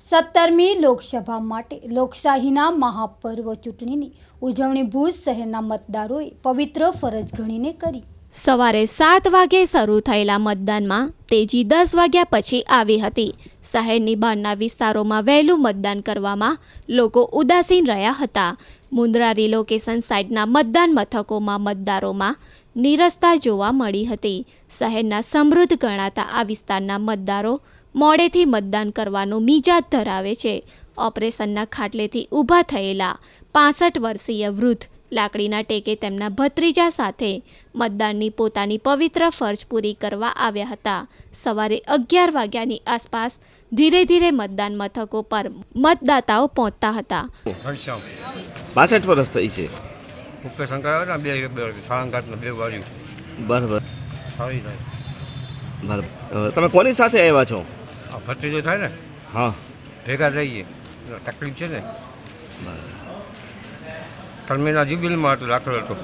સત્તરમી લોકસભા માટે લોકશાહીના મહાપર્વ ચૂંટણીની ઉજવણી ભુજ શહેરના મતદારોએ પવિત્ર ફરજ ગણીને કરી. સવારે સાત વાગે શરૂ થયેલા મતદાનમાં તેજી દસ વાગ્યા પછી આવી હતી. શહેરની બહારના વિસ્તારોમાં વહેલું મતદાન કરવામાં લોકો ઉદાસીન રહ્યા હતા. મુન્દ્રા રિલોકેશન સાઇટના મતદાન મથકોમાં મતદારોમાં નીરસતા જોવા મળી હતી. શહેરના સમૃદ્ધ ગણાતા આ વિસ્તારના મતદારો મોડેથી મતદાન કરવાનો મિજાજ ધરાવે છે. ઓપરેશનના ખાટલેથી ઊભા થયેલા પાસઠ વર્ષીય વૃદ્ધ લાકડીના ટેકે તેમના ભત્રીજા સાથે મતદાનની પોતાની પવિત્ર ફરજ પૂરી કરવા આવ્યા હતા. સવારે અગિયાર વાગ્યાની આસપાસ ધીરે ધીરે મતદાન મથકો પર મતદાતાઓ પહોંચતા હતા. પાસઠ વર્ષ થઈ છે. બરાબર. તમે કોની સાથે આવ્યા છો? ભત્રીજો થાય ને? હા. ભેગા રહીએ. તકલીફ છે ને? ટર્મિનલ જીબીલમાં હતું રાખેલું હતું.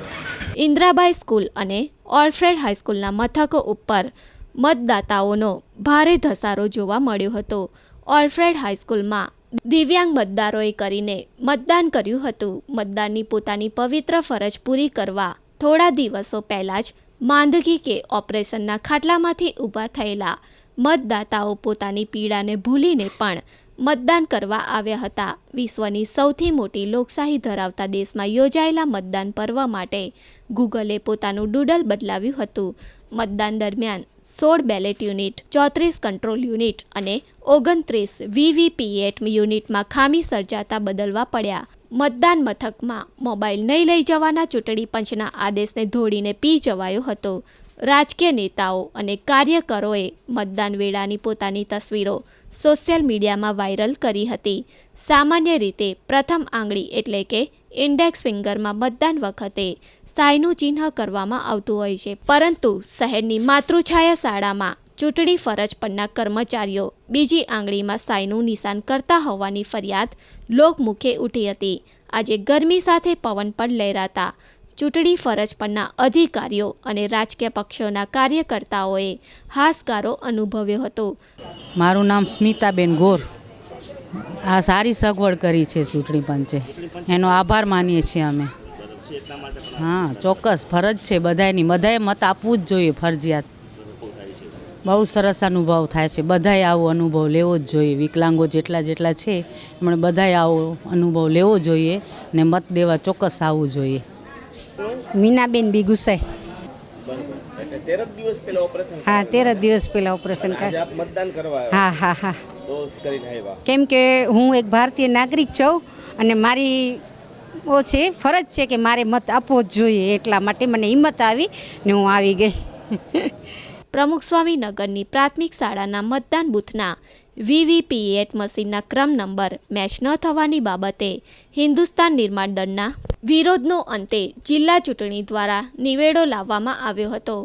ઇન્દ્રાબાઈ સ્કૂલ અને ઓલ્ફ્રેડ હાઈસ્કૂલના મથકો ઉપર મતદાતાઓનો ભારે ધસારો જોવા મળ્યો હતો. ઓલ્ફ્રેડ હાઈસ્કૂલમાં દિવ્યાંગ મતદારોએ કરીને મતદાન કર્યું હતું. મતદાનની પોતાની પવિત્ર ફરજ પૂરી કરવા થોડા દિવસો પહેલાં જ માંદગી કે ઓપરેશનના ખાટલામાંથી ઊભા થયેલા મતદાતાઓ પોતાની પીડાને ભૂલીને પણ મતદાન કરવા આવ્યા હતા. વિશ્વની સૌથી મોટી લોકશાહી ધરાવતા દેશમાં યોજાયેલા મતદાન પર્વ માટે ગૂગલે પોતાનું ડૂડલ બદલાવ્યું હતું. મતદાન દરમિયાન સોળ બેલેટ યુનિટ, ચોત્રીસ કંટ્રોલ યુનિટ અને ઓગણત્રીસ વીવીપીએટ યુનિટમાં ખામી સર્જાતા બદલવા પડ્યા. મતદાન મથકમાં મોબાઈલ નહીં લઈ જવાના ચૂંટણી પંચના આદેશને ધોડીને પી જવાયો હતો. રાજકીય નેતાઓ અને કાર્યકરોએ મતદાન વેળાની પોતાની તસવીરો સોશિયલ મીડિયામાં વાયરલ કરી હતી. સામાન્ય રીતે પ્રથમ આંગળી એટલે કે ઇન્ડેક્સ ફિંગરમાં મતદાન વખતે સાયનું ચિહ્ન કરવામાં આવતું હોય છે. પરંતુ શહેરની માતૃછાયા શાળામાં ચૂંટણી ફરજ પરના કર્મચારીઓ બીજી આંગળીમાં સાયનું નિશાન કરતા હોવાની ફરિયાદ લોકમુખે ઉઠી હતી. આજે ગરમી સાથે પવન પણ લહેરાતા ચૂંટણી ફરજ પરના અધિકારીઓ અને રાજકીય પક્ષોના કાર્યકર્તાઓએ હાશકારો અનુભવ્યો હતો. મારું નામ સ્મિતાબેન ગોર. આ સારી સગવડ કરી છે ચૂંટણી પંચે. એનો આભાર માનીએ છીએ અમે. હા, ચોક્કસ, ફરજ છે બધાયની. બધાએ મત આપવું જ જોઈએ ફરજિયાત. બહુ સરસ અનુભવ થાય છે. બધાએ આવો અનુભવ લેવો જ જોઈએ. વિકલાંગો જેટલા જેટલા છે, એમણે બધાએ આવો અનુભવ લેવો જોઈએ ને મત દેવા ચોક્કસ આવવું જોઈએ. મીનાબેન બી ગુસાઈ તેર જ દિવસ પહેલા ઓપરેશન હા તેર જ દિવસ પહેલાં ઓપરેશન કર મતદાન કરવા હા હા હા. કેમ કે હું એક ભારતીય નાગરિક છું અને મારી ઓ છે ફરજ છે કે મારે મત આપવો જ જોઈએ એટલા માટે મને હિંમત આવી ને હું આવી ગઈ. પ્રમુખ સ્વામીનગરની પ્રાથમિક શાળાના મતદાન બૂથના વીવીપીએટ મશીનના ક્રમ નંબર મેચ ન થવાની બાબતે હિન્દુસ્તાન નિર્માણ દળના વિરોધનો અંતે જિલ્લા ચૂંટણી દ્વારા નિવેડો લાવવામાં આવ્યો હતો.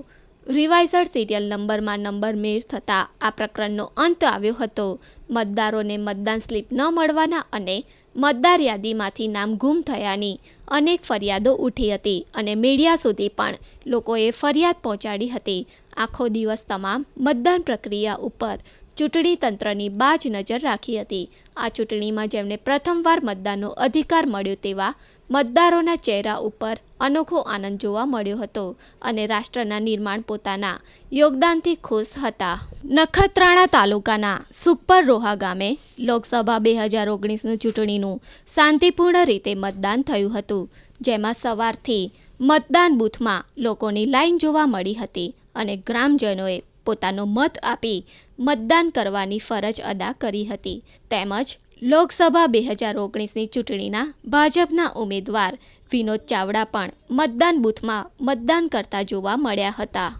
રિવાઇઝર સિરિયલ નંબરમાં નંબર મેળ થતાં આ પ્રકરણનો અંત આવ્યો હતો. મતદારોને મતદાન સ્લીપ ન મળવાના અને મતદાર યાદીમાંથી નામ ગુમ થયાની અનેક ફરિયાદો ઉઠી હતી અને મીડિયા સુધી પણ લોકોએ ફરિયાદ પહોંચાડી હતી. આખો દિવસ તમામ મતદાન પ્રક્રિયા ઉપર ચૂંટણી તંત્રની બાજ નજર રાખી હતી. આ ચૂંટણીમાં જેમને પ્રથમવાર મતદાનનો અધિકાર મળ્યો તેવા મતદારોના ચહેરા ઉપર અનોખો આનંદ જોવા મળ્યો હતો અને રાષ્ટ્રના નિર્માણ પોતાના યોગદાનથી ખુશ હતા. નખત્રાણા તાલુકાના સુખપર રોહા ગામે લોકસભા બે હજાર ઓગણીસનું ચૂંટણીનું શાંતિપૂર્ણ રીતે મતદાન થયું હતું, જેમાં સવારથી મતદાન બૂથમાં લોકોની લાઈન જોવા મળી હતી અને ગ્રામજનોએ પોતાનો મત આપી મતદાન કરવાની ફરજ અદા કરી હતી. તેમજ લોકસભા બે હજાર ઓગણીસની ચૂંટણીના ભાજપના ઉમેદવાર વિનોદ ચાવડા પણ મતદાન બૂથમાં મતદાન કરતા જોવા મળ્યા હતા.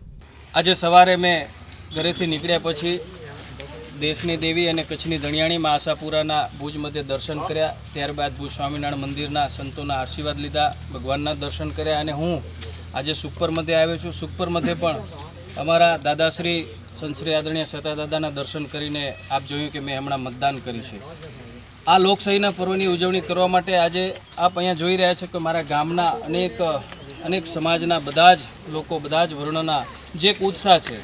આજે સવારે મેં ઘરેથી નીકળ્યા પછી દેશની દેવી અને કચ્છની ધણિયાણીમાં આશાપુરાના ભુજ મધ્ય દર્શન કર્યા. ત્યારબાદ ભુજ સ્વામિનારાયણ મંદિરના સંતોના આશીર્વાદ લીધા, ભગવાનના દર્શન કર્યા અને હું આજે સુખપર મધ્ય આવ્યો છું. સુખપર મધ્ય પણ અમારા દાદાશ્રી સંશ્રી આદરણીય સતા દાદાના દર્શન કરીને આપ જોયું કે મેં હમણાં મતદાન કર્યું છે. આ લોકશાહીના પર્વની ઉજવણી કરવા માટે આજે આપ અહીંયા જોઈ રહ્યા છો કે મારા ગામના અનેક અનેક સમાજના બધા જ લોકો, બધા જ વર્ણના જે એક ઉત્સાહ છે,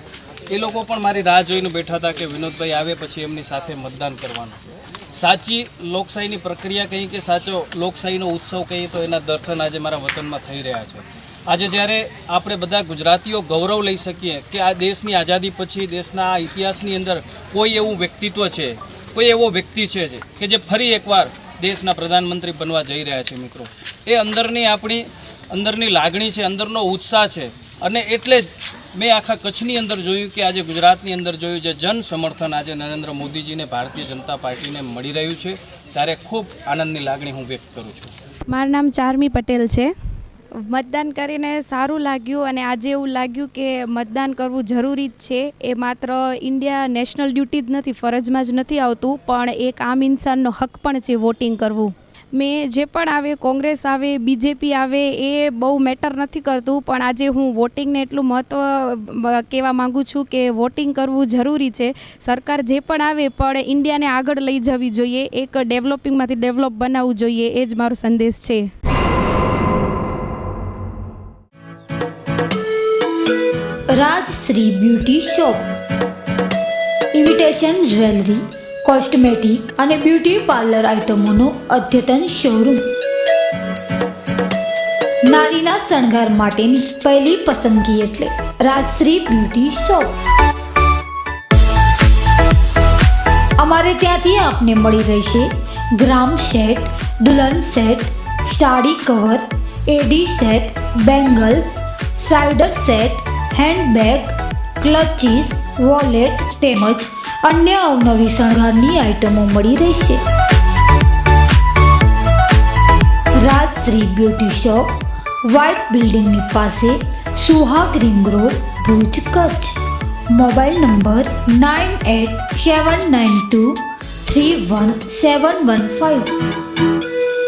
એ લોકો પણ મારી રાહ જોઈને બેઠા હતા કે વિનોદભાઈ આવે પછી એમની સાથે મતદાન કરવાનું. સાચી લોકશાહીની પ્રક્રિયા કહીએ કે સાચો લોકશાહીનો ઉત્સવ કહીએ તો એના દર્શન આજે મારા વતનમાં થઈ રહ્યા છે. આજે જ્યારે આપણે બધા ગુજરાતીઓ ગૌરવ લઈ શકીએ કે આ દેશની આઝાદી પછી, દેશના આ ઇતિહાસની અંદર કોઈ એવું વ્યક્તિત્વ છે, કોઈ એવો વ્યક્તિ છે કે જે ફરી એકવાર દેશના પ્રધાનમંત્રી બનવા જઈ રહ્યા છે મિત્રો. એ અંદરની આપણી, અંદરની લાગણી છે, અંદરનો ઉત્સાહ છે. અને એટલે જ મેં આખા કચ્છની અંદર જોયું કે આજે ગુજરાતની અંદર જોયું જે જન સમર્થન આજે નરેન્દ્ર મોદીજીને ભારતીય જનતા પાર્ટીને મળી રહ્યું છે, ત્યારે ખૂબ આનંદની લાગણી હું વ્યક્ત કરું છું. મારું નામ ચારમી પટેલ છે. મતદાન કરીને સારું લાગ્યું અને આજે એવું લાગ્યું કે મતદાન કરવું જરૂરી જ છે. એ માત્ર ઇન્ડિયા નેશનલ ડ્યુટી જ નથી, ફરજમાં જ નથી આવતું, પણ એક આમ ઇન્સાનનો હક પણ છે વોટિંગ કરવું. મેં જે પણ આવે, કોંગ્રેસ આવે, બીજેપી આવે, એ બહુ મેટર નથી કરતું, પણ આજે હું વોટિંગને એટલું મહત્ત્વ કહેવા માગું છું કે વોટિંગ કરવું જરૂરી છે. સરકાર જે પણ આવે, પણ ઇન્ડિયાને આગળ લઈ જવી જોઈએ, એક ડેવલપિંગમાંથી ડેવલપ બનાવવું જોઈએ, એ જ મારો સંદેશ છે. Rajshree beauty shop. Invitation jewellery cosmetic અને બ્યુટી પાર્લર આઇટમોનો અદ્યતન શોરૂમ નારીના શણગાર માટેની પહેલી પસંદગી એટલે રાજશ્રી બ્યુટી શોપ. અમારે ત્યાંથી આપને મળી રહેશે ગ્રામ સેટ, દુલ્હન set, sari cover, AD set, bangles, cider set handbag clutches wallet તેમજ અન્ય અવનવી શણગારની આઇટમો મળી રહેશે. રાજશ્રી બ્યુટી શોપ વ્હાઇટ બિલ્ડિંગની પાસે Suhag ring road Bhuj Kutch. Mobile number nine eight seven nine two three one seven one five